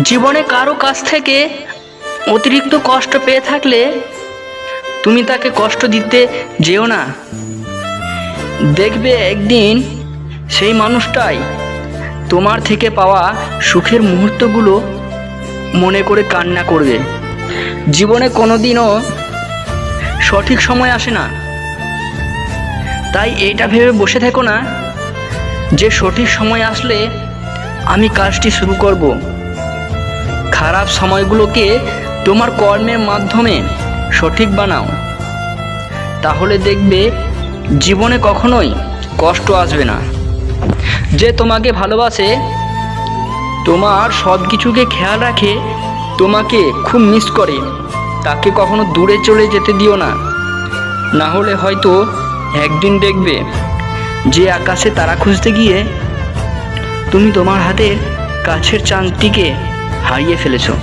জীবনে কারও কাছ থেকে অতিরিক্ত কষ্ট পেয়ে থাকলে তুমি তাকে কষ্ট দিতে যেও না। দেখবে একদিন সেই মানুষটাই তোমার থেকে পাওয়া সুখের মুহূর্তগুলো মনে করে কান্না করবে। জীবনে কোনোদিনও সঠিক সময় আসে না। তাই এইটা ভেবে বসে থেকো না যে সঠিক সময় আসলে আমি কাজটি শুরু করব। খারাপ সময়গুলোকে তোমার কর্মের মাধ্যমে সঠিক বানাও। তাহলে দেখবে জীবনে কখনোই কষ্ট আসবে না। যে তোমাকে ভালোবাসে, তোমার সব কিছুকে খেয়াল রাখে, তোমাকে খুব মিস করে। তাকে কখনো দূরে চলে যেতে দিও না। না হলে হয়তো একদিন দেখবে যে আকাশে তারা খুঁজতে গিয়ে তুমি তোমার হাতের কাছের চাঁদটিকে হারিয়ে ফেলেছো।